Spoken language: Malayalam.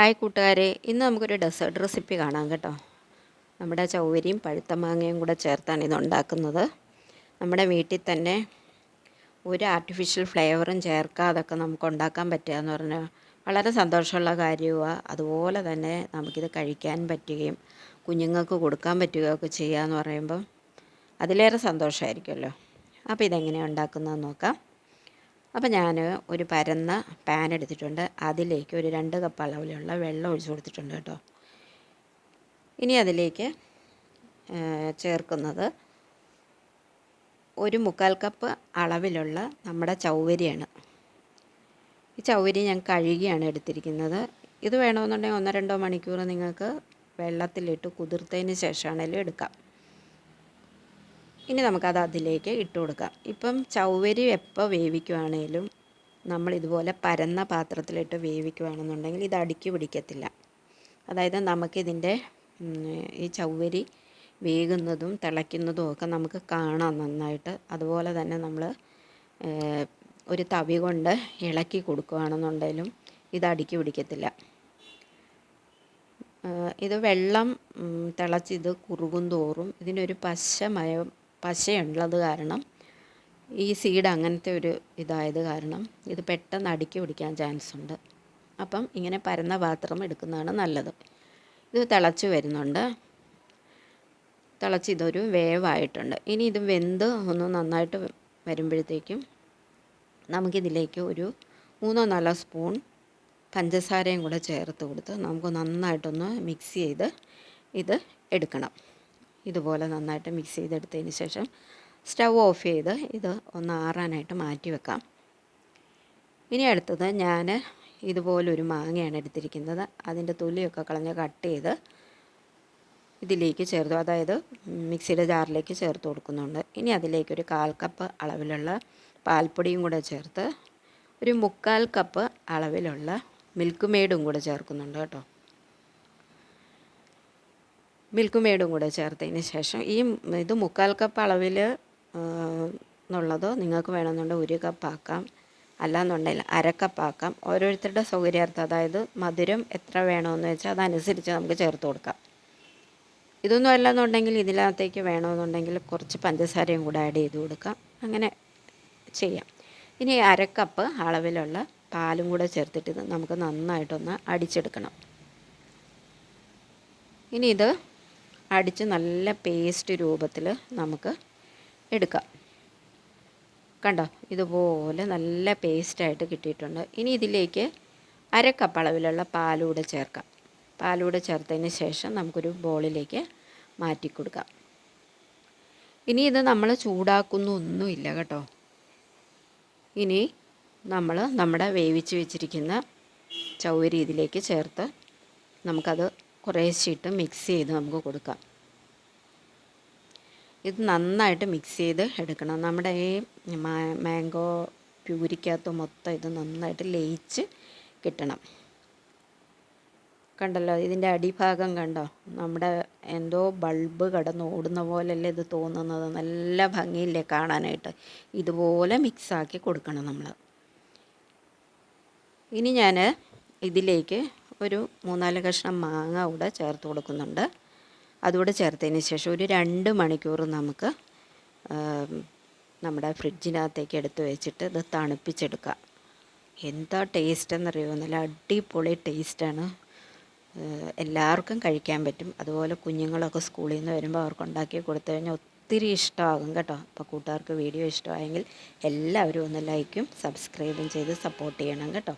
ഹായ് കൂട്ടുകാരെ ഇന്ന് നമുക്കൊരു ഡെസേർട്ട് റെസിപ്പി കാണാം കേട്ടോ. നമ്മുടെ ചൗവരിയും പഴുത്ത മാങ്ങയും കൂടെ ചേർത്താണ് ഇത് ഉണ്ടാക്കുന്നത്. നമ്മുടെ വീട്ടിൽ തന്നെ ഒരു ആർട്ടിഫിഷ്യൽ ഫ്ലേവറും ചേർക്കാതൊക്കെ നമുക്ക് ഉണ്ടാക്കാൻ പറ്റുക എന്ന് പറഞ്ഞാൽ വളരെ സന്തോഷമുള്ള കാര്യമാണ് അതുപോലെ തന്നെ നമുക്കിത് കഴിക്കാൻ പറ്റുകയും കുഞ്ഞുങ്ങൾക്ക് കൊടുക്കാൻ പറ്റുകയൊക്കെ ചെയ്യുക എന്ന് പറയുമ്പം അതിലേറെ സന്തോഷമായിരിക്കുമല്ലോ. അപ്പോൾ ഇതെങ്ങനെയാണ് ഉണ്ടാക്കുന്നതെന്ന് നോക്കാം. അപ്പോൾ ഞാൻ ഒരു പരന്ന പാൻ എടുത്തിട്ടുണ്ട്. അതിലേക്ക് ഒരു രണ്ട് കപ്പ് അളവിലുള്ള വെള്ളം ഒഴിച്ച് കൊടുത്തിട്ടുണ്ട് കേട്ടോ. ഇനി അതിലേക്ക് ചേർക്കുന്നത് ഒരു മുക്കാൽ കപ്പ് അളവിലുള്ള നമ്മുടെ ചൗവരിയാണ്. ഈ ചൗവരി ഞാൻ കഴുകിയാണ് എടുത്തിരിക്കുന്നത്. ഇത് വേണമെന്നുണ്ടെങ്കിൽ ഒന്നോ രണ്ടോ മണിക്കൂർ നിങ്ങൾക്ക് വെള്ളത്തിലിട്ട് കുതിർത്തതിന് ശേഷമാണെങ്കിലും എടുക്കാം. ഇനി നമുക്കത് അതിലേക്ക് ഇട്ട് കൊടുക്കാം. ഇപ്പം ചൗവരി എപ്പോൾ വേവിക്കുവാണേലും നമ്മൾ ഇതുപോലെ പരന്ന പാത്രത്തിലിട്ട് വേവിക്കുകയാണെന്നുണ്ടെങ്കിൽ ഇത് അടുക്കി പിടിക്കത്തില്ല. അതായത് നമുക്കിതിന്റെ ഈ ചൗവരി വേകുന്നതും തിളയ്ക്കുന്നതും ഒക്കെ നമുക്ക് കാണാം നന്നായിട്ട്. അതുപോലെ തന്നെ നമ്മൾ ഒരു തവി കൊണ്ട് ഇളക്കി കൊടുക്കുകയാണെന്നുണ്ടെങ്കിലും ഇത് അടുക്കി പിടിക്കത്തില്ല. ഇത് വെള്ളം തിളച്ച് ഇത് കുറുകും തോറും ഇതിനൊരു പശമയം പശയുള്ളത് കാരണം ഈ സീഡ് അങ്ങനത്തെ ഒരു ഇതായത് കാരണം ഇത് പെട്ടെന്ന് അടുക്കി പിടിക്കാൻ ചാൻസ് ഉണ്ട്. അപ്പം ഇങ്ങനെ പരന്ന പാത്രം എടുക്കുന്നതാണ് നല്ലത്. ഇത് തിളച്ച് വരുന്നുണ്ട്. തിളച്ച് ഇതൊരു വേവായിട്ടുണ്ട്. ഇനി ഇത് വെന്ത് ഒന്ന് നന്നായിട്ട് വരുമ്പോഴത്തേക്കും നമുക്കിതിലേക്ക് ഒരു മൂന്നോ നാലോ സ്പൂൺ പഞ്ചസാരയും കൂടെ ചേർത്ത് കൊടുത്ത് നമുക്ക് നന്നായിട്ടൊന്ന് മിക്സ് ചെയ്ത് ഇത് എടുക്കണം. ഇതുപോലെ നന്നായിട്ട് മിക്സ് ചെയ്തെടുത്തതിന് ശേഷം സ്റ്റവ് ഓഫ് ചെയ്ത് ഇത് ഒന്ന് ആറാനായിട്ട് മാറ്റി വെക്കാം. ഇനി അടുത്തത് ഞാൻ ഇതുപോലൊരു മാങ്ങയാണ് എടുത്തിരിക്കുന്നത്. അതിന്റെ തൊലിയൊക്കെ കളഞ്ഞ് കട്ട് ചെയ്ത് ഇതിലേക്ക് ചേർത്തു. അതായത് മിക്സിയുടെ ജാറിലേക്ക് ചേർത്ത് കൊടുക്കുന്നുണ്ട്. ഇനി അതിലേക്ക് ഒരു കാൽ കപ്പ് അളവിലുള്ള പാൽപ്പൊടിയും കൂടെ ചേർത്ത് ഒരു മുക്കാൽ കപ്പ് അളവിലുള്ള മിൽക്ക് മെയ്ഡും കൂടെ ചേർക്കുന്നുണ്ട് കേട്ടോ. മിൽക്ക് മേഡും കൂടെ ചേർത്തതിന് ശേഷം ഈ ഇത് മുക്കാൽ കപ്പ് അളവിൽ എന്നുള്ളത് നിങ്ങൾക്ക് വേണമെന്നുണ്ടെങ്കിൽ ഒരു കപ്പ് ആക്കാം. അല്ലാന്നുണ്ടെങ്കിൽ അരക്കപ്പാക്കാം ഓരോരുത്തരുടെ സൗകര്യാർത്ഥം അതായത് മധുരം എത്ര വേണമെന്ന് വെച്ചാൽ അതനുസരിച്ച് നമുക്ക് ചേർത്ത് കൊടുക്കാം. ഇതൊന്നും അല്ലെന്നുണ്ടെങ്കിൽ ഇതിനകത്തേക്ക് വേണമെന്നുണ്ടെങ്കിൽ കുറച്ച് പഞ്ചസാരയും കൂടെ ആഡ് ചെയ്ത് കൊടുക്കാം. അങ്ങനെ ചെയ്യാം. ഇനി അരക്കപ്പ് അളവിലുള്ള പാലും കൂടെ ചേർത്തിട്ട് ഇത് നമുക്ക് നന്നായിട്ടൊന്ന് അടിച്ചെടുക്കണം. ഇനി ഇത് അടിച്ച് നല്ല പേസ്റ്റ് രൂപത്തിൽ നമുക്ക് എടുക്കാം. കണ്ടോ? ഇതുപോലെ നല്ല പേസ്റ്റായിട്ട് കിട്ടിയിട്ടുണ്ട്. ഇനി ഇതിലേക്ക് അര കപ്പ് അളവിലുള്ള പാലൂടെ ചേർക്കാം. പാലൂടെ ചേർത്തതിന് ശേഷം നമുക്കൊരു ബോളിലേക്ക് മാറ്റി കൊടുക്കാം ഇനി ഇത് നമ്മൾ ചൂടാക്കുന്നൊന്നുമില്ല കേട്ടോ. ഇനി നമ്മൾ നമ്മുടെ വേവിച്ച് വെച്ചിരിക്കുന്ന ചൗരി ഇതിലേക്ക് ചേർത്ത് നമുക്കത് കുറേശ്ശിട്ട് മിക്സ് ചെയ്ത് നമുക്ക് കൊടുക്കാം. ഇത് നന്നായിട്ട് മിക്സ് ചെയ്ത് എടുക്കണം. നമ്മുടെ ഈ മാംഗോ പ്യൂരിക്കകത്ത് മൊത്തം ഇത് നന്നായിട്ട് ലയിച്ച് കിട്ടണം. കണ്ടല്ലോ ഇതിന്റെ അടിഭാഗം കണ്ടോ? നമ്മുടെ എന്തോ ബൾബ് കടന്ന് ഓടുന്ന പോലല്ലേ ഇത് തോന്നുന്നത്. നല്ല ഭംഗിയില്ലേ കാണാനായിട്ട്. ഇതുപോലെ മിക്സാക്കി കൊടുക്കണം നമ്മൾ ഇനി ഞാൻ ഇതിലേക്ക് ഒരു മൂന്നാൽ കഷ്ണം മാങ്ങ കൂടെ ചേർത്ത് കൊടുക്കുന്നുണ്ട്. അതുകൂടെ ചേർത്തതിന് ശേഷം ഒരു രണ്ട് മണിക്കൂർ നമുക്ക് നമ്മുടെ ഫ്രിഡ്ജിനകത്തേക്ക് എടുത്ത് വെച്ചിട്ട് ഇത് തണുപ്പിച്ചെടുക്കുക എന്താ ടേസ്റ്റ് എന്നറിയുമോ? നല്ല അടിപൊളി ടേസ്റ്റാണ് എല്ലാവർക്കും കഴിക്കാൻ പറ്റും. അതുപോലെ കുഞ്ഞുങ്ങളൊക്കെ സ്കൂളിൽ നിന്ന് വരുമ്പോൾ അവർക്ക് ഉണ്ടാക്കി കൊടുത്തു കഴിഞ്ഞാൽ ഒത്തിരി ഇഷ്ടമാകും കേട്ടോ. അപ്പോൾ കൂട്ടുകാർക്ക് വീഡിയോ ഇഷ്ടമായെങ്കിൽ എല്ലാവരും ഒന്ന് ലൈക്കും സബ്സ്ക്രൈബും ചെയ്ത് സപ്പോർട്ട് ചെയ്യണം കേട്ടോ.